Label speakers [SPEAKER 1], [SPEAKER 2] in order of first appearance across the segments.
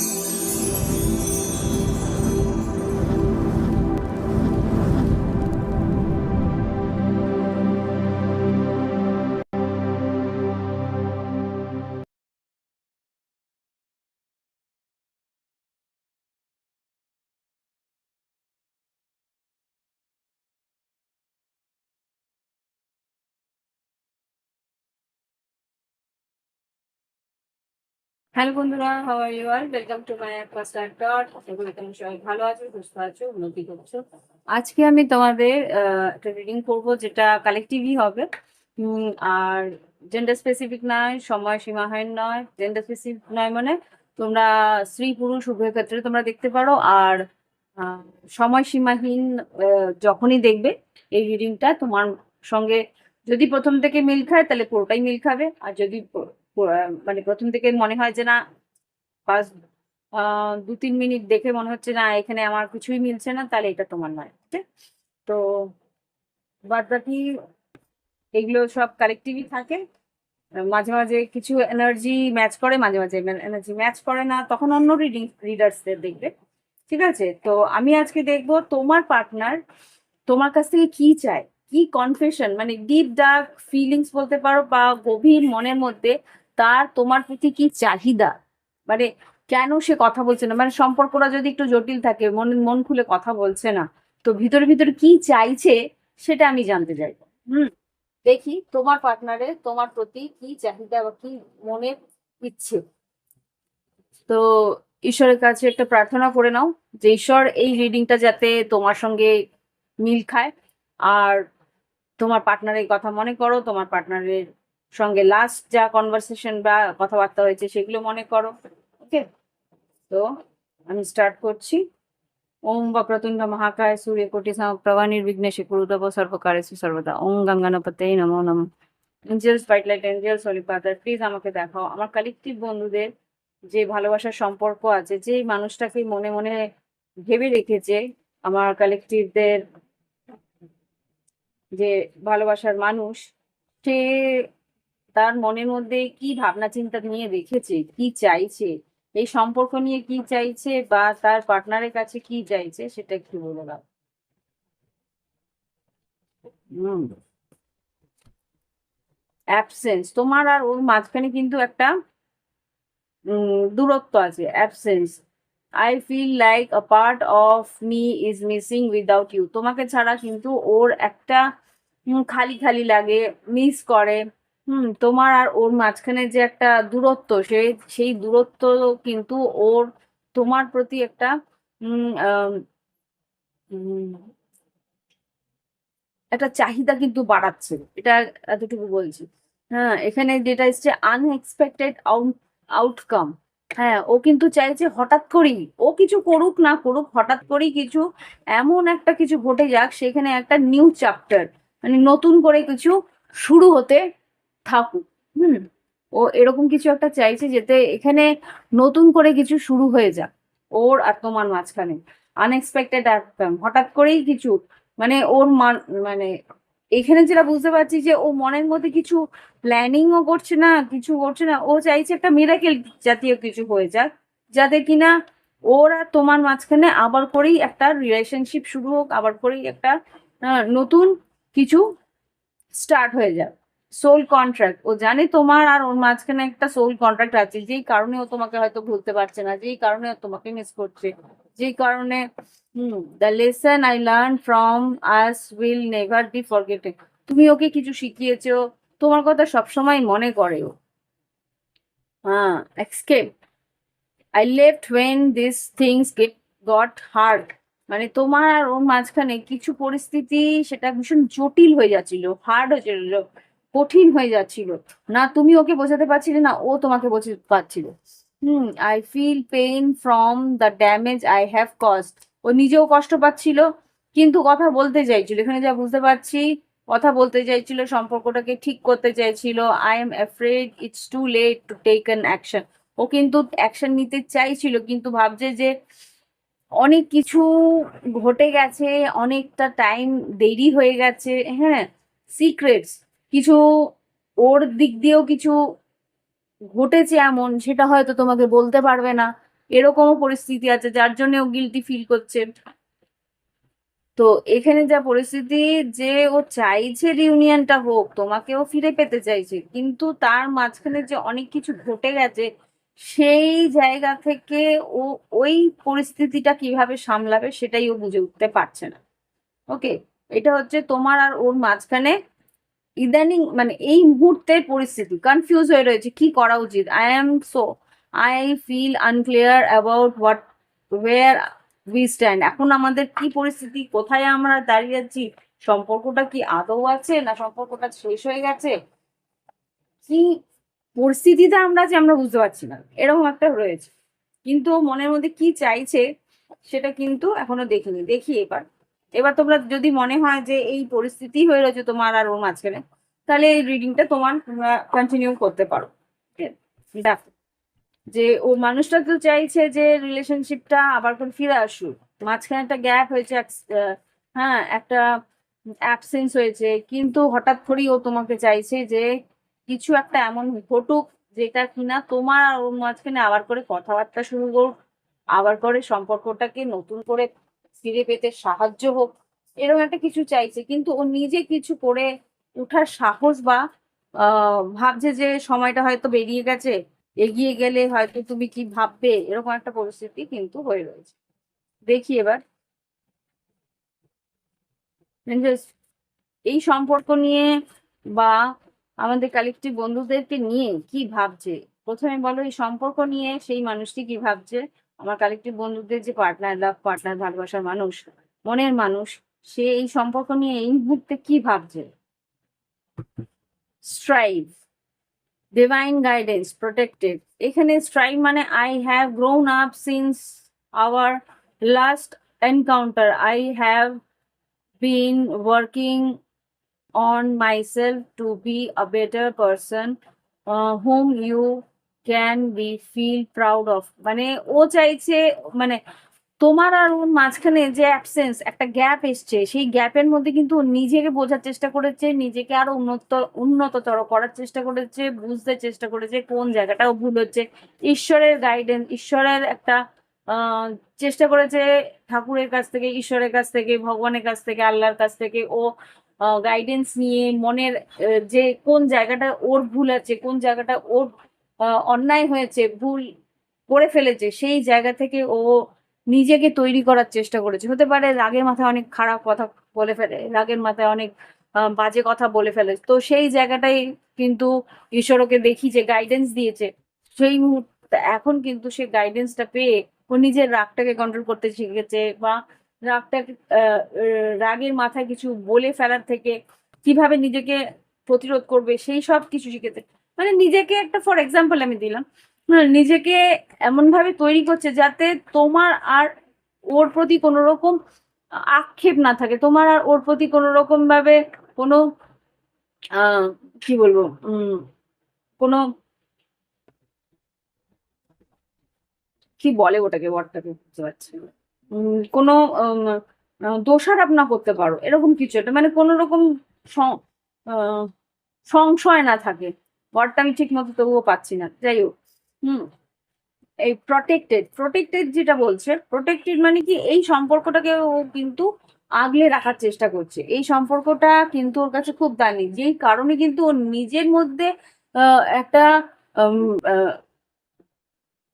[SPEAKER 1] Thank you. Hello বন্ধুরা how are you all welcome to my first dot আশা করি তোমরা সবাই ভালো আছো, সুস্থ আছো, উন্নতি করছ। আজকে আমি তোমাদের একটা রিডিং করব, যেটা কালেকটিভই হবে। আর জেন্ডার স্পেসিফিক নয়, সময় সীমাহীন নয়। জেন্ডার স্পেসিফিক নয় মানে তোমরা স্ত্রী, পুরুষ, উভয় ক্ষেত্রে তোমরা দেখতে পারো। আর সময় সীমাহীন যখনই দেখবে এই রিডিংটা তোমার সঙ্গে যদি প্রথম থেকে মিল খায়, তাহলে পুরোটাই মিল খাবে। আর যদি মানে প্রথম থেকে মনে হয় যে না ফার্স্ট দু তিন মিনিট দেখে মনে হচ্ছে না এখানে আমার কিছুই মিলছে না, তাহলে এটা তোমার নয় ঠিক তো বাদ বাকি এগুলো সব কালেকটিভই থাকে। মাঝে মাঝে কিছু এনার্জি ম্যাচ করে, মাঝে মাঝে এনার্জি ম্যাচ করে না, তখন অন্য রিডিং, রিডার্সদের দেখবে, ঠিক আছে? তো আমি আজকে দেখব তোমার পার্টনার তোমার কাছ থেকে কি চায়, কি কনফেশন মানে ডিপ ডার্ক ফিলিংস বলতে পারো বা গভীর মনের মধ্যে তার তোমার প্রতি কি চাহিদা? মানে কেন সে কথা বলছে না? মানে সম্পর্কটা যদি একটু জটিল থাকে, মন মন খুলে কথা বলছে না, তো ভিতরে ভিতরে কি চাইছে সেটা আমি জানতে চাইব হুম, দেখি তোমার পার্টনারে তোমার প্রতি কি চাহিদা বা কি মনের ইচ্ছে? তো ঈশ্বরের কাছে একটা প্রার্থনা করে নাও যে, ঈশ্বর, এই রিডিংটা যাতে তোমার সঙ্গে মিল খায়। আর তোমার পার্টনারের কথা মনে করো, তোমার পার্টনারের সঙ্গে লাস্ট যা কনভারসেশন বা কথাবার্তা হয়েছে সেগুলো মনে করো ওকে তো আমি স্টার্ট করছি। ওম বক্রতুণ্ড মহাকায় সূর্য কোটি প্রভা নির্বিঘ্নেশে কুরুতব সর্বকারেষু সর্বদা। ওম গঙ্গানপতে নমো নম। Angels fight light angels holy father please আমাকে দেখাও। আমার কালেকটিভ বন্ধুদের যে ভালোবাসার সম্পর্ক আছে যে মানুষটাকে মনে মনে ভেবে রেখেছে, আমার কালেকটিভদের যে ভালোবাসার মানুষ, সে তার মনের মধ্যে কি ভাবনা চিন্তা নিয়ে রেখেছে কি চাইছে এই সম্পর্ক নিয়ে কি চাইছে বা তার পার্টনারের কাছে কি চাইছে সেটা একটু বলে দাও। হুম। অ্যাবসেন্স তোমার আর ওর মাঝখানে কিন্তু একটা দূরত্ব আছে absence I feel like a part of me is missing without you তোমাকে ছাড়া কিন্তু ওর একটা খালি খালি লাগে মিস করে। হুম, তোমার আর ওর মাঝখানে যে একটা দূরত্ব সেই সেই দূরত্ব কিন্তু ওর, তোমার প্রতি একটা একটা চাহিদা কিন্তু বাড়াচ্ছে। এটা এতটুকু বলছি। হ্যাঁ এখানে যেটা এসছে আনএক্সপেক্টেড আউট আউটকাম হ্যাঁ ও কিন্তু চাইছে হঠাৎ করেই, ও কিছু করুক না করুক, হঠাৎ করেই কিছু এমন একটা কিছু ঘটে যাক, সেখানে একটা নিউ চ্যাপ্টার মানে নতুন করে কিছু শুরু হতে থাকুক। হুম। ও এরকম কিছু একটা চাইছে যেতে এখানে নতুন করে কিছু শুরু হয়ে যাক। ওর আর তোমার মাঝখানে। আনএক্সপেক্টেড আউটকাম হঠাৎ করেই কিছু। মানে ওর মান মানে এখানে যেটা বুঝতে পারছি যে ও মনের মধ্যে কিছু প্ল্যানিংও করছে না কিছু করছে না। ও চাইছে একটা মিরাকেল জাতীয় কিছু হয়ে যাক যাতে কিনা ওর আর তোমার মাঝখানে আবার করেই একটা রিলেশনশিপ শুরু হোক আবার করেই একটা নতুন কিছু স্টার্ট হয়ে যাক। সোল কন্ট্রাক্ট ও জানে তোমার আর ওর মাঝখানে একটা সোল কন্ট্রাক্ট আছে। যেই কারণে ও তোমাকে হয়তো ভুলতে পারছে না, যেই কারণে ও তোমাকে মিস করছে। যেই কারণে the lesson I learn from us will never be forgotten তুমি ওকে কিছু শিখিয়েছো, তোমার কথা সবসময় মনে করে ও। হ্যাঁ escape I left when this things get got hard মানে তোমার আর ওর মাঝখানে কিছু পরিস্থিতি, সেটা ভীষণ জটিল হয়ে যাচ্ছিল হার্ড হয়েছিল কঠিন হয়ে যাচ্ছিল। না তুমি ওকে বোঝাতে পারছিলে, না ও তোমাকে বোঝাতে পারছিল। হুম I feel pain from the damage I have cost ও নিজেও কষ্ট পাচ্ছিল, কিন্তু কথা বলতে চাইছিল। এখানে যা বুঝতে পারছি, কথা বলতে চাইছিল, সম্পর্কটাকে ঠিক করতে চাইছিল। I am afraid it's too late to take an action ও কিন্তু অ্যাকশন নিতে চাইছিল, কিন্তু ভাবছে যে অনেক কিছু ঘটে গেছে, অনেকটা টাইম দেরি হয়ে গেছে হ্যাঁ সিক্রেটস কিছু ওর দিক দিয়েও কিছু ঘটেছে এমন, সেটা হয়তো তোমাকে বলতে পারবে না। এরকমও পরিস্থিতি আছে, যার জন্য ও গিলটি ফিল করছে। তো এখানে যা পরিস্থিতি, যে ও চাইছে রিউনিয়নটা হোক, তোমাকেও ফিরে পেতে চাইছে, কিন্তু তার মাঝখানে যে অনেক কিছু ঘটে গেছে, সেই জায়গা থেকে ও ওই পরিস্থিতিটা কীভাবে সামলাবে, সেটাই ও বুঝে উঠতে পারছে না। ওকে এটা হচ্ছে তোমার আর ওর মাঝখানে ইদানিং মানে এই মুহূর্তের পরিস্থিতি কনফিউজ হয়ে রয়েছে, কি করা উচিত? I am so I feel unclear about what where we stand এখন আমাদের কি পরিস্থিতি? কোথায় আমরা দাঁড়িয়ে আছি? সম্পর্কটা কি আদৌ আছে না সম্পর্কটা শেষ হয়ে গেছে? কি পরিস্থিতিতে আমরা আছি আমরা বুঝতে পারছি না। এরকম একটা রয়েছে। কিন্তু মনের মধ্যে কি চাইছে সেটা কিন্তু এখনও দেখিনি। দেখি এবার। এবার তোমরা যদি মনে হয় যে এই পরিস্থিতি হয়ে রয়েছে তোমার আর ওর মাঝখানে, তাহলে এই রিডিংটা তোমার তোমরা কন্টিনিউ করতে পারো। দেখো যে ও মানুষটা তো চাইছে যে রিলেশনশিপটা আবার করে ফিরে আসুক। মাঝখানে একটা গ্যাপ হয়েছে হ্যাঁ একটা অ্যাবসেন্স হয়েছে, কিন্তু হঠাৎ করেই ও তোমাকে চাইছে যে কিছু একটা এমন ঘটুক যেটা কিনা তোমার আর ওর মাঝখানে আবার করে কথাবার্তা শুরু করুক, আবার করে সম্পর্কটাকে নতুন করে ফিরে পেতে সাহায্য হোক এরকম একটা কিছু চাইছে। কিন্তু ও নিজে কিছু করে ওঠার সাহস বা ভাবছে যে সময়টা হয়তো বেরিয়ে গেছে, এগিয়ে গেলে হয়তো তুমি কি ভাববে, এরকম একটা পরিস্থিতি কিন্তু হয়ে রয়েছে। দেখি এবার। এই সম্পর্ক নিয়ে বা আমাদের কালেকটিভ বন্ধুদেরকে নিয়ে কি ভাবছে? প্রথমে বলো, এই সম্পর্ক নিয়ে সেই মানুষটি কি ভাবছে? আমার কালেকটিভ বন্ধুদের যে পার্টনার লাভ পার্টনার ভালোবাসার মানুষ মনের মানুষ সে এই সম্পর্ক নিয়ে এই মুহূর্তে কি ভাবছে? স্ট্রাইভ ডিভাইন গাইডেন্স প্রোটেক্টেড এখানে স্ট্রাইভ মানে I have grown up since our last encounter I have been working on myself to be a better person uh, whom you can be feel proud of মানে ও চাইছে মানে তোমার আর ওর মাঝখানে যে absence একটা গ্যাপ এসছে, সেই গ্যাপের মধ্যে কিন্তু নিজেকে বোঝার চেষ্টা করেছে, নিজেকে আরও উন্নত, উন্নততর করার চেষ্টা করেছে, বুঝতে চেষ্টা করেছে কোন জায়গাটা ও ভুল হচ্ছে। ঈশ্বরের গাইডেন্স ঈশ্বরের একটা চেষ্টা করেছে ঠাকুরের কাছ থেকে, ঈশ্বরের কাছ থেকে, ভগবানের কাছ থেকে, আল্লাহর কাছ থেকে ও গাইডেন্স নিয়ে মনের যে কোন জায়গাটা ওর ভুল আছে, কোন জায়গাটা ওর অন্যায় হয়েছে ভুল করে ফেলেছে সেই জায়গা থেকে ও নিজেকে তৈরি করার চেষ্টা করেছে। হতে পারে রাগের মাথায় অনেক খারাপ কথা বলে ফেলে রাগের মাথায় অনেক বাজে কথা বলে ফেলে। তো সেই জায়গাটাই কিন্তু ঈশ্বর ওকে দেখি যে গাইডেন্স দিয়েছে। সেই মুহূর্তে এখন কিন্তু সে গাইডেন্সটা পেয়ে ও নিজের রাগটাকে কন্ট্রোল করতে শিখেছে বা আহ, রাগের মাথায় কিছু বলে ফেলার থেকে কীভাবে নিজেকে প্রতিরোধ করবে সেই সব কিছু শিখেছে। মানে নিজেকে একটা ফর এক্সাম্পল আমি দিলাম। হ্যাঁ, নিজেকে এমন ভাবে তৈরি করছে যাতে তোমার আর ওর প্রতি কোনো রকম আক্ষেপ না থাকে। তোমার আর ওর প্রতি কোনো রকম ভাবে কোনো কি বলব কোনো কি বলে ওটাকে ওয়ার্ডটাকে বুঝতে পারছি কোনো দোষারোপ না করতে পারো। এরকম কিছু একটা। মানে কোনো রকম সংশয় না থাকে। ওয়ার্ডটা আমি ঠিক মতো তবুও পাচ্ছি না। যাই হোক, হুম। এই প্রটেক্টেড প্রটেক্টেড যেটা বলছে প্রটেক্টেড মানে কি এই সম্পর্কটাকে ও কিন্তু আগলে রাখার চেষ্টা করছে। এই সম্পর্কটা কিন্তু ওর কাছে খুব দামি। যেই কারণে কিন্তু ওর নিজের মধ্যে একটা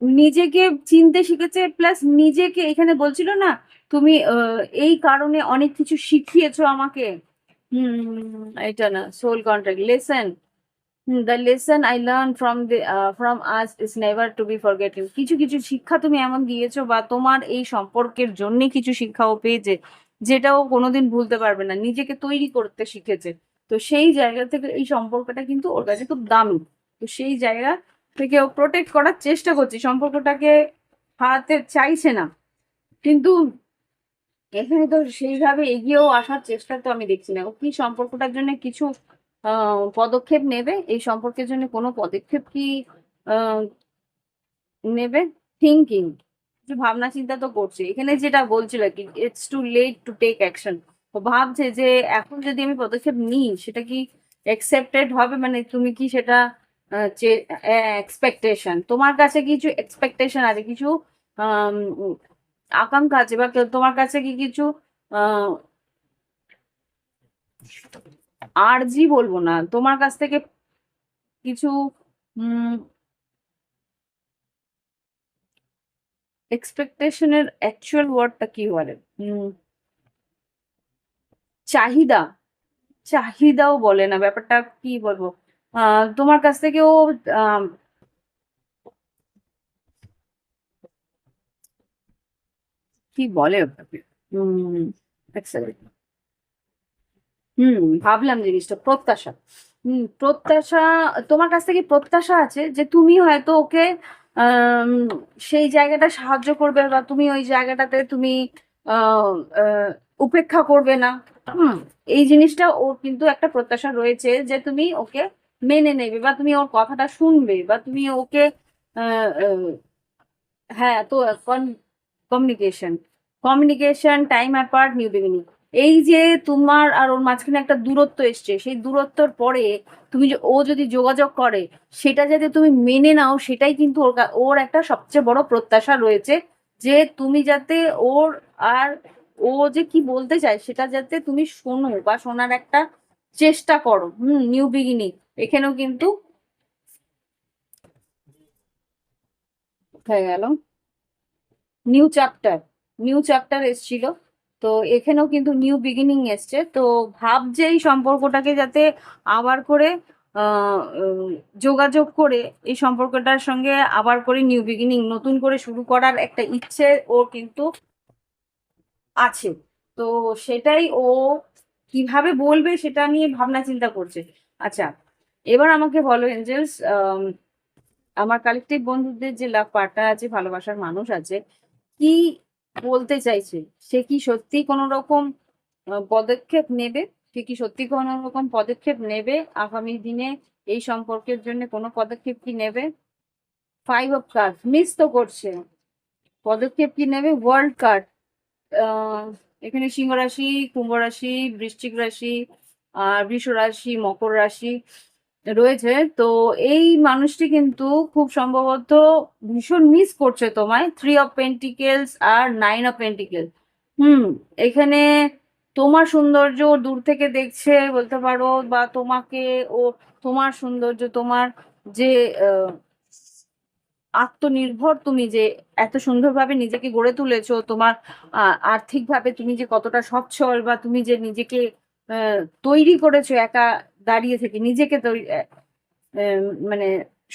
[SPEAKER 1] নিজেকে চিনতে শিখেছে প্লাস নিজেকে এখানে বলছিল না, তুমি এই কারণে অনেক কিছু শিখিয়েছো আমাকে। হুম, এটা না soul contract lesson the lesson I learn from from us is never to be forgotten কিছু কিছু শিক্ষা তুমি এমন দিয়েছ বা তোমার এই সম্পর্কের জন্য কিছু শিক্ষাও পেয়েছে, যেটাও কোনোদিন ভুলতে পারবে না, নিজেকে তৈরি করতে শিখেছে। তো সেই জায়গা থেকে এই সম্পর্কটা কিন্তু ওর কাছে খুব দামি। তো সেই জায়গা থেকে ও প্রোটেক্ট করার চেষ্টা করছে, সম্পর্কটাকে হারাতে চাইছে না। কিন্তু এখানে তো সেইভাবে এগিয়েও আসার চেষ্টা তো আমি দেখছি না। ও কি সম্পর্কটার জন্য কিছু পদক্ষেপ নেবে? এই সম্পর্কের জন্য কোনো পদক্ষেপ কি নেবে? থিঙ্কিং ভাবনা চিন্তা তো করছে। এখানে যেটা বলছিল কি it's too late to take action ভাবছে যে এখন যদি আমি পদক্ষেপ নিই, সেটা কি অ্যাকসেপ্টেড হবে? মানে তুমি কি সেটা এক্সপেকটেশন তোমার কাছে কিছু এক্সপেকটেশন আছে? কিছু আকাঙ্ক্ষা আছে? বা তোমার কাছে কি কিছু আরজি বলব না, তোমার কাছ থেকে কিছু এক্সপেকটেশনের অ্যাকচুয়াল ওয়ার্ডটা কি বলে? চাহিদা। চাহিদাও বলে না, ব্যাপারটা কি বলব? তোমার কাছ থেকে ও কি বলে হুম, ভাবলাম জিনিসটা, প্রত্যাশা। হুম, প্রত্যাশা, তোমার কাছ থেকে প্রত্যাশা আছে যে তুমি হয়তো ওকে সেই জায়গাটা সাহায্য করবে বা তুমি ওই জায়গাটাতে তুমি উপেক্ষা করবে না। হুম, এই জিনিসটা ওর কিন্তু একটা প্রত্যাশা রয়েছে যে তুমি ওকে মেনে নেবে বা তুমি ওর কথাটা শুনবে বা তুমি ওকে হ্যাঁ তো communication communication, time apart, new beginning. এই যে তোমার আর ওর মাঝখানে একটা দূরত্ব এসছে, সেই দূরত্বর পরে তুমি যে- ও যদি যোগাযোগ করে, সেটা যাতে তুমি মেনে নাও, সেটাই কিন্তু ওর ওর একটা সবচেয়ে বড় প্রত্যাশা রয়েছে যে তুমি যাতে ওর আর ও যে কি বলতে চায়, সেটা যাতে তুমি শোনো বা শোনার একটা চেষ্টা করো। Hmm, new beginning. এখানেও কিন্তু হয়ে গেল। নিউ চ্যাপ্টার নিউ চ্যাপ্টার এসছিল। তো এখানেও কিন্তু নিউ বিগিনিং এসছে। তো ভাবছে এই সম্পর্কটাকে যাতে আবার করে যোগাযোগ করে, এই সম্পর্কটার সঙ্গে আবার করে নিউ বিগিনিং নতুন করে শুরু করার একটা ইচ্ছে ওর কিন্তু আছে। তো সেটাই ও কীভাবে বলবে সেটা নিয়ে ভাবনা চিন্তা করছে। আচ্ছা এবার আমাকে বলো এঞ্জেলস আমার কালেকটিভ বন্ধুদের যে লাভ পার্টনার আছে, ভালোবাসার মানুষ আছে, কি বলতে চাইছে, সে কি সত্যি কোনো রকম পদক্ষেপ নেবে? সে কি সত্যি কোনো রকম পদক্ষেপ নেবে? আগামী দিনে এই সম্পর্কের জন্য কোনো পদক্ষেপ কি নেবে? ফাইভ অফ কার্ড মিস তো করছে। পদক্ষেপ কি নেবে? ওয়ার্ল্ড কার্ড এখানে সিংহ রাশি কুম্ভ রাশি বৃশ্চিক রাশি, আর বৃষ রাশি মকর রাশি। রয়েছে। তো এই মানুষটি কিন্তু খুব সম্ভবত ভীষণ মিস করছে তোমায়। থ্রি অফ পেন্টিকেলস আর নাইন অফ পেন্টিকেলস হুম, এখানে তোমার সৌন্দর্য দূর থেকে দেখছে বলতে পারো বা তোমাকে ও তোমার সৌন্দর্য, তোমার যে আত্মনির্ভর তুমি যে এত সুন্দরভাবে নিজেকে গড়ে তুলেছো, তোমার আর্থিকভাবে তুমি যে কতটা সচ্ছল বা তুমি যে নিজেকে তৈরি করেছ একা দাঁড়িয়ে থেকে, নিজেকে তৈরি মানে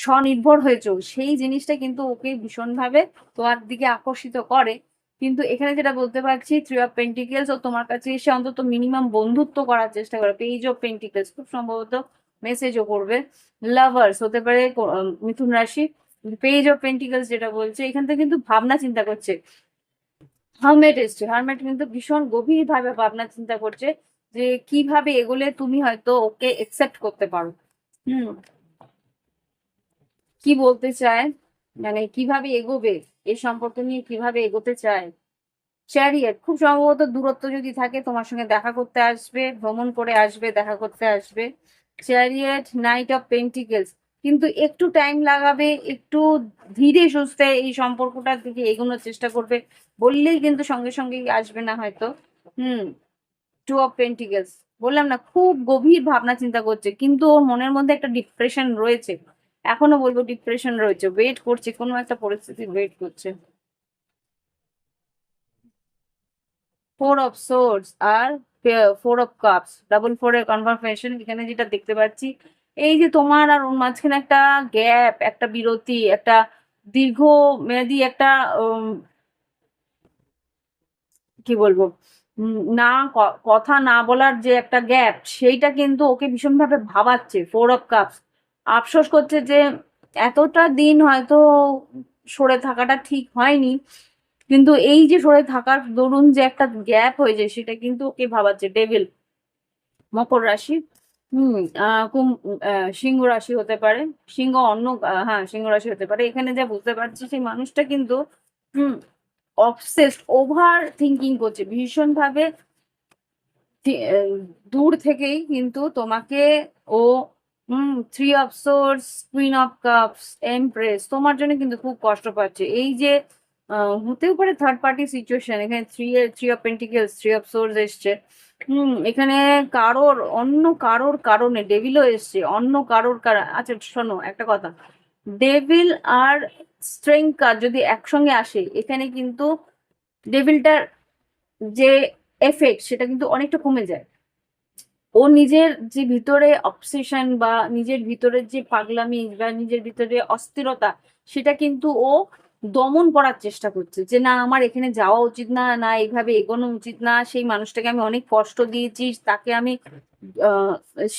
[SPEAKER 1] স্বনির্ভর হয়েছো সেই জিনিসটা কিন্তু ওকে ভীষণভাবে তোমার দিকে আকর্ষিত করে। কিন্তু এখানে যেটা বলতে পারছি থ্রি অফ পেন্টিকেলস ও তোমার কাছে এসে অন্তত মিনিমাম বন্ধুত্ব করার চেষ্টা করে। পেজ অফ পেন্টিকেলস খুব সম্ভবত মেসেজও করবে। লাভার্স হতে পারে মিথুন রাশি। পেজ অফ পেন্টিকেলস যেটা বলছে, এখান থেকে কিন্তু ভাবনা চিন্তা করছে। হার্মেট এসছে হার্মেট কিন্তু ভীষণ গভীরভাবে ভাবনা চিন্তা করছে। যে কীভাবে এগোলে তুমি হয়তো ওকে একসেপ্ট করতে পারো। হুম। কি বলতে চায়? মানে কীভাবে এগোবে? এই সম্পর্ক নিয়ে কীভাবে এগোতে চায়? চ্যারিয়েট খুব সম্ভবত দূরত্ব যদি থাকে, তোমার সঙ্গে দেখা করতে আসবে, ভ্রমণ করে আসবে, দেখা করতে আসবে। চ্যারিয়েট নাইট অফ পেন্টিকেলস কিন্তু একটু টাইম লাগাবে, একটু ধীরে সুস্থে এই সম্পর্কটার দিকে এগোনোর চেষ্টা করবে। বললেই কিন্তু সঙ্গে সঙ্গেই আসবে না হয়তো। হুম। টু অফ পেন্টিকেলস বললাম না, খুব গভীর ভাবনা চিন্তা করছে, কিন্তু ওর মনের মধ্যে একটা ডিপ্রেশন রয়েছে। এখনও বলব ডিপ্রেশন রয়েছে। ওয়েট করছে, কোনো একটা পরিস্থিতি ওয়েট করছে। Four of swords R four of cups double four এর কনফার্মেশন এখানে যেটা দেখতে পাচ্ছি, এই যে তোমার আর ওর মাঝখানে একটা গ্যাপ একটা বিরতি, একটা দীর্ঘ মেয়াদি একটা কি বলব? না কথা না বলার যে একটা গ্যাপ, সেইটা কিন্তু ওকে ভীষণভাবে ভাবাচ্ছে, ফোর অফ কাপস। আফসোস করছে যে এতটা দিন হয়তো সরে থাকাটা ঠিক হয়নি, কিন্তু এই যে সরে থাকার দরুন যে একটা গ্যাপ হয়ে যায়, সেটা কিন্তু ওকে ভাবাচ্ছে। ডেভিল, মকর রাশি, হুম কুম সিংহ রাশি হতে পারে, সিংহ অন্য হ্যাঁ সিংহ রাশি হতে পারে। এখানে যা বুঝতে পারছি, সেই মানুষটা কিন্তু, হুম অবসেসড ওভার থিঙ্কিং করছে। ভীষণভাবে দূর থেকেই কিন্তু তোমাকে ও, হুম three of swords queen of cups empress তোমার জন্য কিন্তু খুব কষ্ট পাচ্ছে। এই যে হতেও পারে থার্ড পার্টি সিচুয়েশন এখানে three three of pentacles three of swords এসছে। হুম, এখানে কারোর, অন্য কারোর কারণে ডেভিলও এসছে, অন্য কারোর কারণ আচ্ছা শোনো, একটা কথা। ডেভিল আর স্ট্রেংথ কার্ড যদি একসঙ্গে আসে, এখানে কিন্তু ডেভিলটার যে এফেক্ট সেটা কিন্তু অনেকটা কমে যায়। ও নিজের যে ভিতরে অপসেশন বা নিজের ভিতরের যে পাগলামি বা নিজের ভিতরে অস্থিরতা, সেটা কিন্তু ও দমন করার চেষ্টা করছে যে, না, আমার এখানে যাওয়া উচিত না না, এইভাবে এগোনো উচিত না। সেই মানুষটাকে আমি অনেক কষ্ট দিয়েছি, তাকে আমি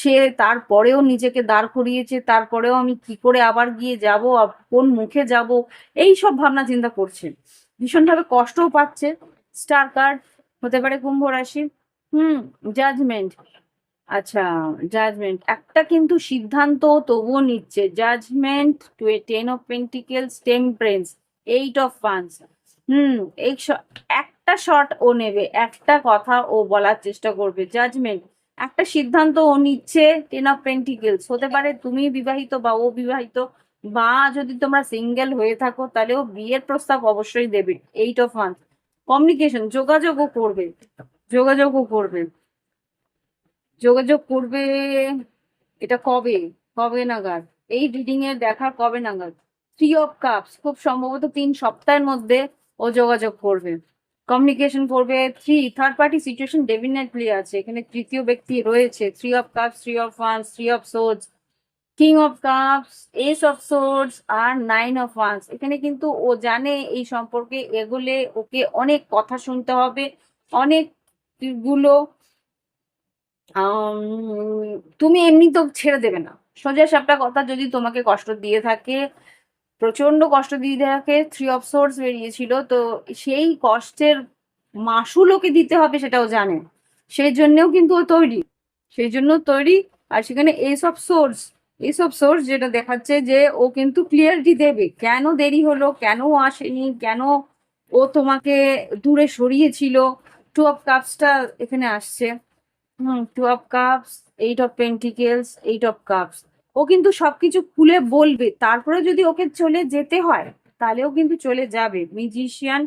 [SPEAKER 1] সে তারপরেও নিজেকে দাঁড় করিয়েছে, তারপরেও আমি কি করে আবার গিয়ে যাব কোন মুখে যাব, এই সব ভাবনা চিন্তা করছে। ভীষণভাবে কষ্টও পাচ্ছে। স্টার কার্ড হতে পারে কুম্ভ রাশি। হুম জাজমেন্ট আচ্ছা জাজমেন্ট একটা কিন্তু সিদ্ধান্ত তবুও নিচ্ছে। Judgement two a ten of pentacles temperance eight of funds হুম, এই একটা শট ও নেবে, একটা কথা ও বলার চেষ্টা করবে জাজমেন্ট একটা সিদ্ধান্ত ও নিচ্ছে টেন অফ পেন্টিকেলস হতে পারে তুমি বিবাহিত বা ও বিবাহিত, বা যদি তোমরা সিঙ্গেল হয়ে থাকো, তাহলে ও বিয়ের প্রস্তাব অবশ্যই দেবে এইট অফ ফান্স কমিউনিকেশন যোগাযোগও করবে যোগাযোগও করবে। যোগাযোগ করবে, এটা কবে? কবে নাগাদ? এই রিডিং এর দেখা কবে নাগাদ? থ্রি অফ কাপস খুব সম্ভবত তিন সপ্তাহের মধ্যে ও যোগাযোগ করবে। কমিউনিকেশন করবে three third party situation definitely আছে। এখানে তৃতীয় ব্যক্তি রয়েছে। Three of cups three of wands three of swords king of cups ace of swords R nine of wands এখানে কিন্তু ও জানে এই সম্পর্কে এগোলে, ওকে অনেক কথা শুনতে হবে। অনেকগুলো তুমি এমনি তো ছেড়ে দেবে না। সোজা সাপটা কথা যদি তোমাকে কষ্ট দিয়ে থাকে প্রচণ্ড কষ্ট দিয়ে থাকে থ্রি অফ সোর্স বেরিয়েছিল, তো সেই কষ্টের মাসুল ওকে দিতে হবে সেটাও জানে। সেই জন্যেও কিন্তু ও তৈরি। সেই জন্য তৈরি, আর সেখানে অফ সোর্স অফ সোর্স যেটা দেখাচ্ছে যে ও কিন্তু ক্লিয়ারিটি দেবে। কেন দেরি হলো, কেন আসেনি, কেন ও তোমাকে দূরে সরিয়েছিল। টু অফ কাপসটা এখানে আসছে। হুম two of cups eight of pentacles eight of cups ও কিন্তু সবকিছু খুলে বলবে। তারপরে যদি ওকে চলে যেতে হয় তাহলেও কিন্তু চলে যাবে। মিউজিশিয়ান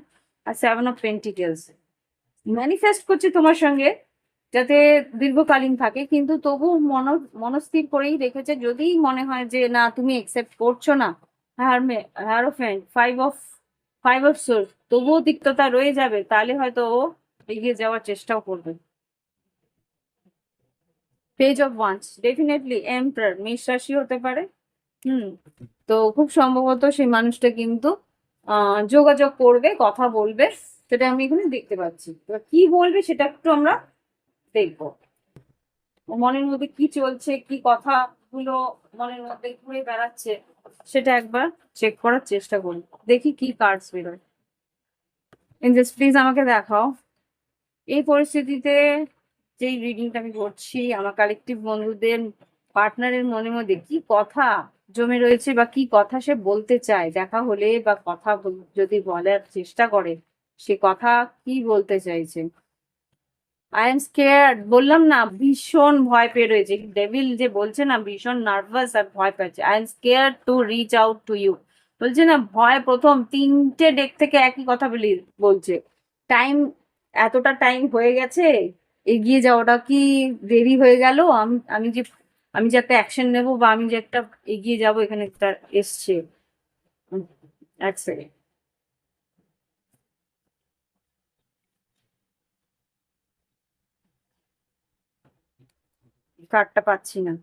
[SPEAKER 1] আর সেভেন অফ পেন্টিকেলস ম্যানিফেস্ট করছে তোমার সঙ্গে, যাতে দীর্ঘকালীন থাকে, কিন্তু তবু মন, মনস্থির করেই রেখেছে। যদি মনে হয় যে, না, তুমি একসেপ্ট করছ না hermit hierophant five of five of swords তবুও তিক্ততা রয়ে যাবে। তাহলে হয়তো ও এগিয়ে যাওয়ার চেষ্টাও করবে। পেজ অফ ওয়ান্স ডেফিনেটলি এম্পার মেষ হতে পারে। হুম, তো খুব সম্ভবত সেই মানুষটা কিন্তু যোগাযোগ করবে, কথা বলবে, সেটা আমি এখানে দেখতে পাচ্ছি। এবার কি বলবে সেটা একটু আমরা দেখব। মনের মধ্যে কি চলছে, কি কথাগুলো মনের মধ্যে ঘুরে বেড়াচ্ছে, সেটা একবার চেক করার চেষ্টা করি দেখি কি কার্ডস বেরোয়। প্লিজ আমাকে দেখাও। এই পরিস্থিতিতে যেই রিডিংটা আমি করছি আমার কালেকটিভ বন্ধুদের পার্টনারের মনে মধ্যে কি কথা জমে রয়েছে বা কি কথা সে বলতে চায়, দেখা হলে বা কথা যদি বলার চেষ্টা করে, সে কথা কি বলতে চাইছে? আই এম স্কেয়ার্ড বললাম না, ভীষণ ভয় পেয়ে রয়েছে ডেভিল যে বলছে না, ভীষণ নার্ভাস আর ভয় পাচ্ছে I am scared to reach out to you বলছে না, ভয় প্রথম তিনটে ডেক থেকে একই কথা বলি, বলছে টাইম এতটা টাইম হয়ে গেছে এগিয়ে যাওয়াটা কি দেরি হয়ে গেল? আমি আমি যে আমি যে একটা অ্যাকশন নেব বা আমি যে একটা এগিয়ে যাব, এখানে একটা এসছে। এক সেকেন্ড কার্ডটা পাচ্ছি না।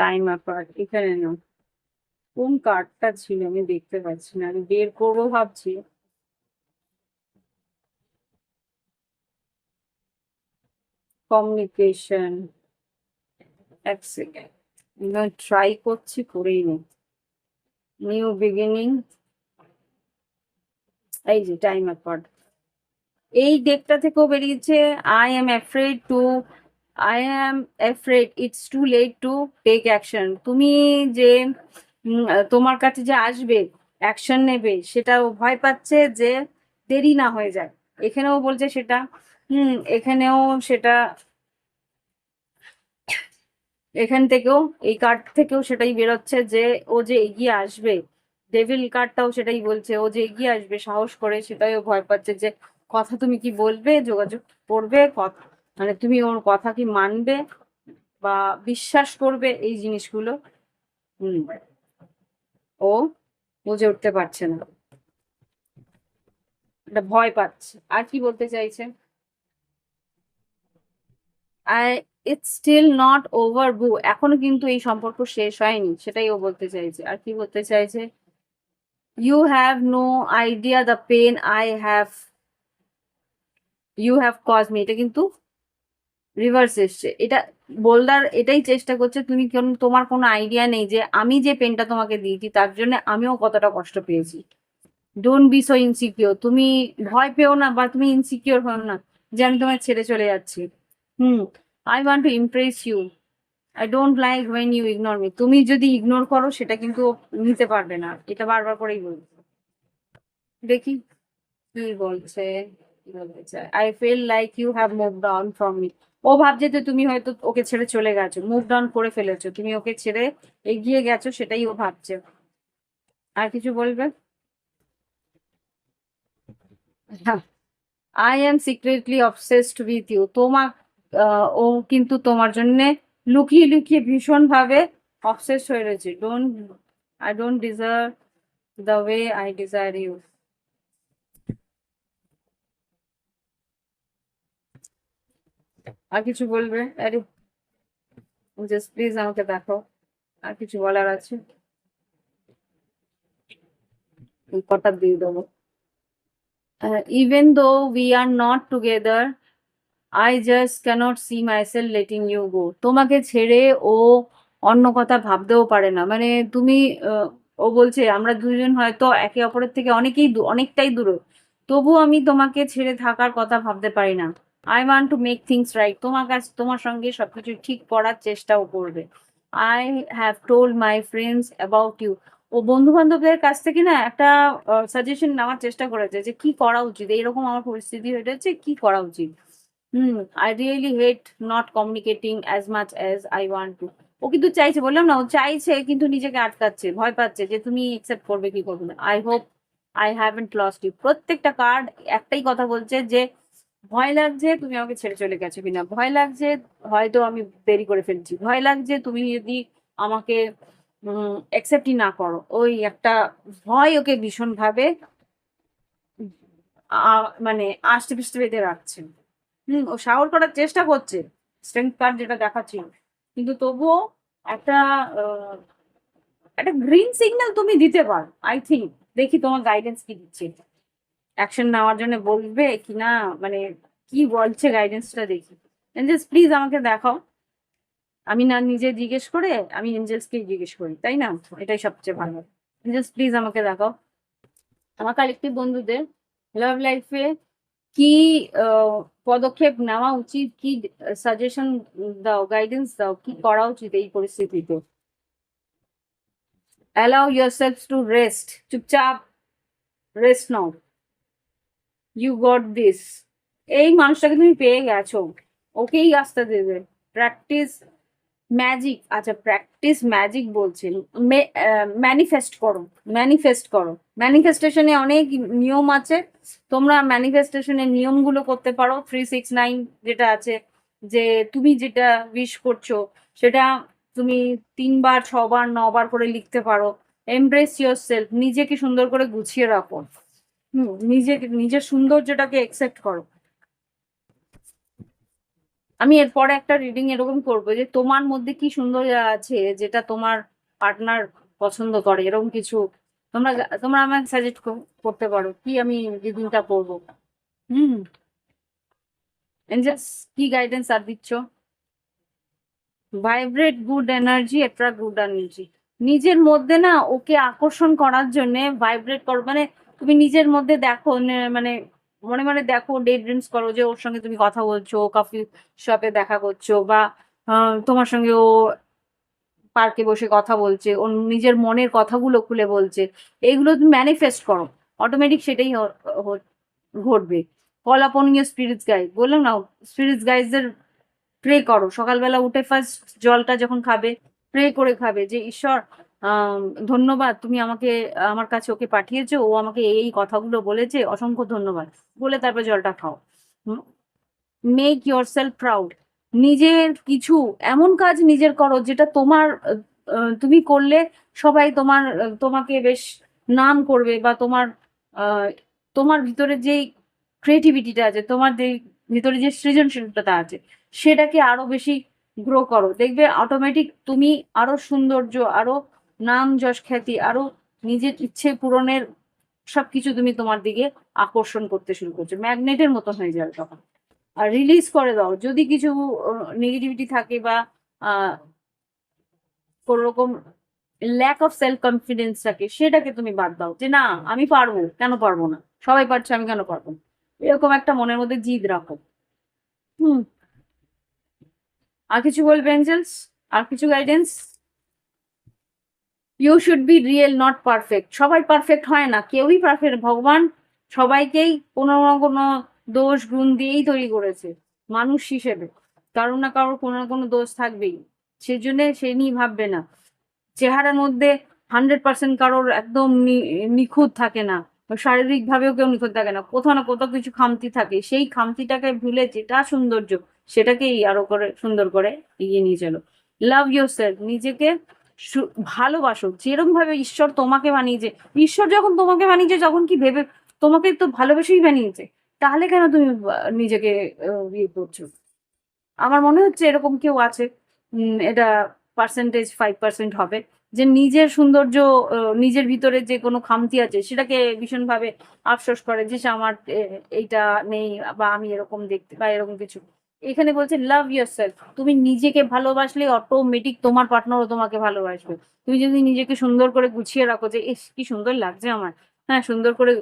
[SPEAKER 1] টাইম অ্যাপার্ট এখানে না, কোন কার্ডটা ছিল আমি দেখতে পাচ্ছি না, আমি বের করব ভাবছি। কমিউনিকেশন এক সেকেন্ড ট্রাই করছি, করেই নি নিউ বিগিনিং এই যে টাইম অ্যাপার্ট এই ডেকটা থেকেও বেরিয়েছে I am afraid to I am afraid it's too late to take action তুমি যে তোমার কাছে যে আসবে অ্যাকশন নেবে সেটা ও ভয় পাচ্ছে যে দেরি না হয়ে যায় এখানেও বলছে সেটা। হুম, এখানেও সেটা। এখান থেকেও, এই কার্ড থেকেও সেটাই বেরোচ্ছে যে, ও যে এগিয়ে আসবে। ডেভিল কার্ডটাও সেটাই বলছে, ও যে এগিয়ে আসবে, সাহস করে, সেটাই ভয় পাচ্ছে যে, কথা তুমি কি বলবে, যোগাযোগ করবে, কথা মানে তুমি ওর কথা কি মানবে বা বিশ্বাস করবে এই জিনিসগুলো? হুম। ও বুঝে উঠতে পারছে না। একটা ভয় পাচ্ছে। আর কি বলতে চাইছে? I it's still not over বু এখনও কিন্তু এই সম্পর্ক শেষ হয়নি, সেটাই ও বলতে চাইছে। আর কি বলতে চাইছে? You have no idea the pain I have you have cause me এটা কিন্তু রিভার্স এসছে। এটা বোল্ডার এটাই চেষ্টা করছে, তুমি কোন, তোমার কোনো আইডিয়া নেই যে আমি যে পেনটা তোমাকে দিয়েছি, তার জন্য আমিও কতটা কষ্ট পেয়েছি। ডোন্ট বি সো ইনসিকিওর তুমি ভয় পেও না বা তুমি ইনসিকিওর হও না যে আমি তোমায় ছেড়ে চলে যাচ্ছি। হুম I want to impress you I don't like when you ignore me তুমি যদি ইগনোর করো, সেটা কিন্তু নিতে পারবে না। এটা বারবার করেই বলছে। দেখি কি বলছে। I feel like you have move down from me ও ভাবছে যে তুমি হয়তো ওকে ছেড়ে চলে গেছো। মুভ ডাউন করে ফেলেছো। তুমি ওকে ছেড়ে এগিয়ে গেছো সেটাই ও ভাবছে। আর কিছু বলবে? I am secretly obsessed with you তোমার ও কিন্তু তোমার জন্যে লুকিয়ে লুকিয়ে ভীষণ ভাবে অবসেস হয়ে রয়েছে। Don't I don't deserve the way I desire you আর কিছু বলবে? আরে জাস্ট প্লিজ আমাকে দেখো। আর কিছু বলার আছে? কটা দিয়ে দেবো। Even though we are not together I just can't see myself letting you go তোমাকে ছেড়ে ও অন্য কথা ভাবতেও পারে না। মানে তুমি ও বলছে, আমরা দুজন হয়তো একে অপরের থেকে অনেকেই অনেকটাই দূরে। তবু আমি তোমাকে ছেড়ে থাকার কথা ভাবতে পারি না। I want to make things right তোমার কাছ, তোমার সঙ্গে সবকিছু ঠিক করার চেষ্টাও করবে। I have told my friends about you ও বন্ধু বান্ধবদের কাছ থেকে না একটা সাজেশন নেওয়ার চেষ্টা করেছে যে কি করা উচিত? এইরকম আমার পরিস্থিতি হয়েছে, কি করা উচিত? হুম I really hate not communicating as much as I want to ও কিন্তু চাইছে, বললাম না, ও চাইছে কিন্তু নিজেকে আটকাচ্ছে, ভয় পাচ্ছে যে তুমি একসেপ্ট করবে কি করবে না। I hope I haven't lost you প্রত্যেকটা কার্ড একটাই কথা বলছে যে ভয় লাগছে, তুমি আমাকে ছেড়ে চলে গেছো কিনা? ভয় লাগছে, হয়তো আমি দেরি করে ফেলছি। ভয় লাগছে, তুমি যদি আমাকে অ্যাকসেপ্টই না করো। ওই একটা ভয় ওকে ভীষণ ভাবে মানে আষ্টে পিষ্টে বেঁধে রাখছে। হুম, ও সাহস করার চেষ্টা করছে স্ট্রেংথ কার্ড যেটা দেখাচ্ছিল। কিন্তু তবুও একটা একটা গ্রিন সিগন্যাল তুমি দিতে পারো আই থিঙ্ক দেখি তোমার গাইডেন্স কি দিচ্ছে। অ্যাকশন নেওয়ার জন্য বলবে কি না? মানে কি বলছে গাইডেন্সটা দেখি। এঞ্জেলস প্লিজ আমাকে দেখাও। আমি না নিজে জিজ্ঞেস করে, আমি এঞ্জেলসকে জিজ্ঞেস করি, তাই না? এটাই সবচেয়ে ভালো। এঞ্জেলস প্লিজ আমাকে দেখাও। আমার কালেক্টিভ বন্ধুদের লাভ লাইফে কি পদক্ষেপ নেওয়া উচিত? কি সাজেশন দাও গাইডেন্স দাও? কি করা উচিত এই পরিস্থিতিতে? Allow yourself to rest চুপচাপ rest now. You got this এই মানুষটাকে তুমি পেয়ে গেছো। ওকেই আসতে দেবে। প্র্যাকটিস ম্যাজিক আচ্ছা প্র্যাকটিস ম্যাজিক বলছেন ম্যানিফেস্ট করো। ম্যানিফেস্ট করো। ম্যানিফেস্টেশনে অনেক নিয়ম আছে। তোমরা ম্যানিফেস্টেশনের নিয়মগুলো করতে পারো। থ্রি সিক্স নাইন যেটা আছে, যে তুমি যেটা উইশ করছ, সেটা তুমি তিনবার, ছবার, নবার করে লিখতে পারো। এমব্রেস ইয়োর সেলফ নিজেকে সুন্দর করে গুছিয়ে রাখো। হুম নিজের সৌন্দর্যটাকে একসেপ্ট করো। আমি এরপরে একটা রিডিং এরকম করব যে, তোমার মধ্যে কি সুন্দর আছে যেটা তোমার পার্টনার পছন্দ করে? এরকম কিছু তোমরা তোমরা আমাকে সাজেস্ট করতে পারো। কি আমি রিডিংটা করব? হুম। কি গাইডেন্স আর দিচ্ছ? Vibrate good energy attract good energy নিজের মধ্যে না, ওকে আকর্ষণ করার জন্য ভাইব্রেট করো। মানে তুমি নিজের মধ্যে দেখো মানে মনে মনে দেখো ডে ড্রিমস করো যে ওর সঙ্গে তুমি কথা বলছো কফি শপে দেখা করছ বা তোমার সঙ্গে ও পার্কে বসে কথা বলছে ওর নিজের মনের কথাগুলো খুলে বলছে, এইগুলো তুমি ম্যানিফেস্ট করো। অটোমেটিক সেটাই ঘটবে কল আপন ইউর স্পিরিটস গাইড বললাম না স্পিরিটস গাইডদের প্রে করো। সকালবেলা উঠে ফার্স্ট জলটা যখন খাবে প্রে করে খাবে যে, ঈশ্বর ধন্যবাদ। তুমি আমাকে, আমার কাছে ওকে পাঠিয়েছো। ও আমাকে এই কথাগুলো বলেছে। অসংখ্য ধন্যবাদ। বলে তারপর জলটা খাও। মেক ইয়োর সেলফ প্রাউড নিজের কিছু, এমন কাজ নিজের করো যেটা তোমার তুমি করলে সবাই তোমার, তোমাকে বেশ নাম করবে বা তোমার তোমার ভিতরে যে ক্রিয়েটিভিটিটা আছে, তোমার যে ভিতরে যে সৃজনশীলতা আছে, সেটাকে আরও বেশি গ্রো করো। দেখবে অটোমেটিক তুমি আরও সৌন্দর্য, আরও নাম, যশ, খ্যাতি আরও নিজের ইচ্ছে পূরণের সবকিছু তুমি তোমার দিকে আকর্ষণ করতে শুরু করছ। ম্যাগনেটের মতন হয়ে যাবে তখন। আর রিলিজ করে দাও। যদি কিছু নেগেটিভিটি থাকে বা কোনো রকম ল্যাক অফ সেলফ কনফিডেন্স থাকে, সেটাকে তুমি বাদ দাও যে, না, আমি পারব। কেন পারব না? সবাই পারছে, আমি কেন পারব এরকম একটা মনের মধ্যে জিদ রাখো। হুম। আর কিছু বলবে এঞ্জেলস আর কিছু guidance you should be real not perfect সবাই পারফেক্ট হয় না, কেউই পারফেক্ট ভগবান সবাইকেই কোনো না কোনো দোষ, গুণ দিয়েই তৈরি করেছে, মানুষ হিসেবে। কারও না কারোর কোনো না কোনো দোষ থাকবেই। সেজন্য সে নিয়ে ভাববে না। চেহারার মধ্যে হান্ড্রেড পার্সেন্ট কারোর একদম নিখুঁত থাকে না। শারীরিকভাবেও কেউ নিখুঁত থাকে না। কোথাও না কোথাও কিছু খামতি থাকে। সেই খামতিটাকে ভুলে যেটা সৌন্দর্য, সেটাকেই আরও করে, সুন্দর করে এগিয়ে নিয়ে চলো। লাভ ইউর সেলফ নিজেকে ভালোবাসো। যেরকম ভাবে ঈশ্বর তোমাকে বানিয়েছে। ঈশ্বর যখন তোমাকে বানিয়েছে, যখন কি ভেবে, তোমাকে তো ভালোবেসেই বানিয়েছে। তাহলে কেন তুমি নিজেকে ইয়ে করছ? আমার মনে হচ্ছে এরকম কেউ আছে এটা পার্সেন্টেজ ফাইভ পার্সেন্ট হবে, যে নিজের সৌন্দর্য নিজের ভিতরে যে কোনো খামতি আছে, সেটাকে ভীষণভাবে আফসোস করে যে আমার এইটা নেই বা আমি এরকম দেখতে বা এরকম কিছু। এখানে বলছে লাভ ইয়ার সেলফ তুমি নিজেকে ভালোবাসলে অটোমেটিক তোমার পার্টনারও তোমাকে ভালোবাসবে। তুমি যদি নিজেকে সুন্দর করে গুছিয়ে রাখো যে এস কি সুন্দর লাগছে আমার। হ্যাঁ সুন্দর করে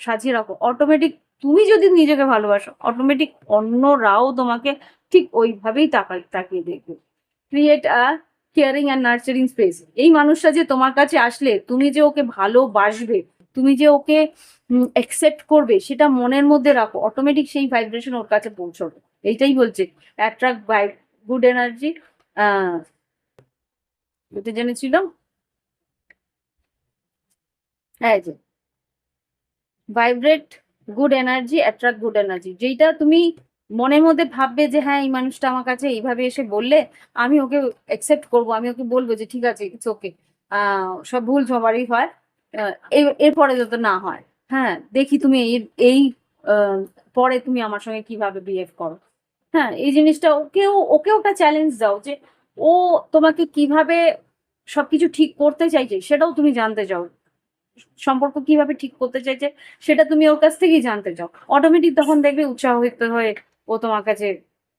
[SPEAKER 1] সাজিয়ে রাখো। অটোমেটিক তুমি যদি নিজেকে ভালোবাসো অটোমেটিক অন্যরাও তোমাকে ঠিক ওইভাবেই তাকাই তাকিয়ে দেখবে। Create a caring and nurturing space এই মানুষটা যে তোমার কাছে আসলে, তুমি যে ওকে ভালোবাসবে, তুমি যে ওকে অ্যাকসেপ্ট করবে, সেটা মনের মধ্যে রাখো। অটোমেটিক সেই ভাইব্রেশন ওর কাছে পৌঁছবে। এইটাই বলছে। অ্যাট্রাক্ট বাই গুড এনার্জি এটা জেনেছিল? হ্যাঁ vibrate good energy attract good energy যেটা তুমি মনের মধ্যে ভাববে যে হ্যাঁ এই মানুষটা আমার কাছে এইভাবে এসে বললে আমি ওকে অ্যাকসেপ্ট করব, আমি ওকে বলব যে, ঠিক আছে ইটস ওকে সব ভুল সবারই হয়। এরপরে যত না হয় হ্যাঁ দেখি তুমি এই এই পরে তুমি আমার সঙ্গে কীভাবে বিহেভ করো। হ্যাঁ এই জিনিসটা ওকেও, ওকে ওটা চ্যালেঞ্জ দাও যে ও তোমাকে কীভাবে সবকিছু ঠিক করতে চাইছে, সেটাও তুমি জানতে চাও। সম্পর্ক কীভাবে ঠিক করতে চাইছে, সেটা তুমি ওর কাছ থেকেই জানতে চাও। অটোমেটিক তখন দেখবে উৎসাহিত হয়ে ও তোমার কাছে,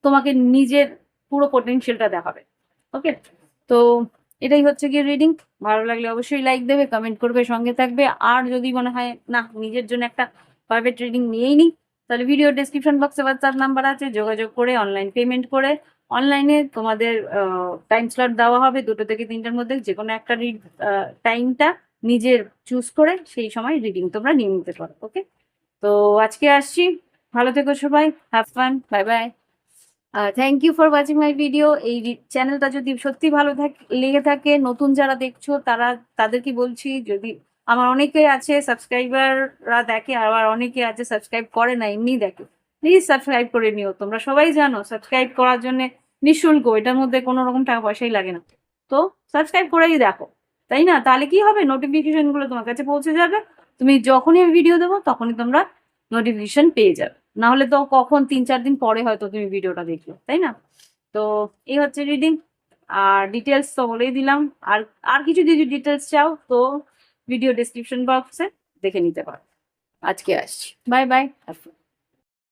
[SPEAKER 1] তোমাকে নিজের পুরো পোটেনশিয়ালটা দেখাবে। ওকে তো এটাই হচ্ছে গিয়ে রিডিং ভালো লাগলে অবশ্যই লাইক দেবে কমেন্ট করবে, সঙ্গে থাকবে। আর যদি মনে হয়, না, নিজের জন্য একটা প্রাইভেট রিডিং নিয়েই নিই তাহলে ভিডিও ডেসক্রিপশন বক্সে হোয়াটসঅ্যাপ নাম্বার আছে, যোগাযোগ করে অনলাইন পেমেন্ট করে অনলাইনে তোমাদের টাইম স্লট দেওয়া হবে দুটো থেকে তিনটার মধ্যে যে কোনো একটা রিড টাইমটা নিজের চুজ করে সেই সময় রিডিং তোমরা নিয়ে নিতে পারো ওকে তো আজকে আসছি, ভালো থেকো সবাই have fun bye bye thank you for watching my video এই চ্যানেলটা যদি সত্যি ভালো থাকে, লেগে থাকে, নতুন যারা দেখছ, তারা, তাদেরকে বলছি, যদি আমার অনেকে আছে সাবস্ক্রাইবাররা দেখে, আবার অনেকে আছে সাবস্ক্রাইব করে না, এমনি দেখে। প্লিজ সাবস্ক্রাইব করে নিও, তোমরা সবাই জানো সাবস্ক্রাইব করার জন্য নিঃশুল্ক, এটার মধ্যে কোনো রকম টাকা পয়সাই লাগে না। তো সাবস্ক্রাইব করেই দেখো, তাই না? তাহলে কি হবে? নোটিফিকেশনগুলো তোমার কাছে পৌঁছে যাবে। তুমি যখনই আমি ভিডিও দেবো, তখনই তোমরা নোটিফিকেশন পেয়ে যাবে। না হলে তো কখন তিন চার দিন পরে হয়তো তুমি ভিডিওটা দেখলে, তাই না? তো এই হচ্ছে রিডিং আর ডিটেলস তো বলেই দিলাম। আর আর কিছু যদি ডিটেলস চাও, তো ভিডিও ডিসক্রিপশন বক্সে দেখে নিতে পারো। আজকে আসছি। Bye bye